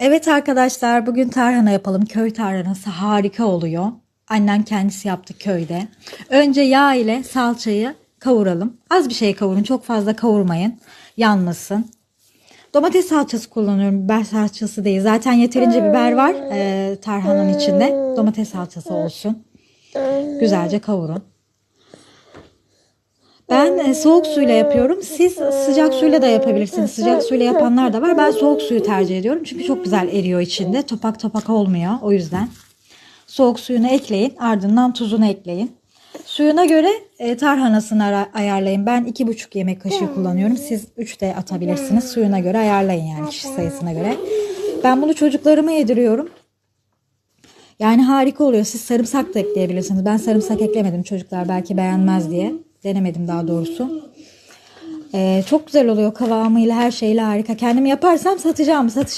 Evet arkadaşlar bugün tarhana yapalım. Köy tarhanası harika oluyor. Annem kendisi yaptı köyde. Önce yağ ile salçayı kavuralım. Az bir şey kavurun çok fazla kavurmayın. Yanmasın. Domates salçası kullanıyorum. Biber salçası değil. Zaten yeterince biber var e, tarhananın içinde. Domates salçası olsun. Güzelce kavurun. Ben e, soğuk suyla yapıyorum. Siz sıcak suyla da yapabilirsiniz. Sıcak suyla yapanlar da var. Ben soğuk suyu tercih ediyorum. Çünkü çok güzel eriyor içinde. Topak topak olmuyor. O yüzden. Soğuk suyunu ekleyin. Ardından tuzunu ekleyin. Suyuna göre e, tarhanasını ayarlayın. Ben iki buçuk yemek kaşığı kullanıyorum. Siz üç de atabilirsiniz. Suyuna göre ayarlayın yani kişi sayısına göre. Ben bunu çocuklarıma yediriyorum. Yani harika oluyor. Siz sarımsak da ekleyebilirsiniz. Ben sarımsak eklemedim çocuklar belki beğenmez diye. Denemedim daha doğrusu. Ee, çok güzel oluyor kıvamıyla her şeyle harika. Kendim yaparsam satacağım. Satış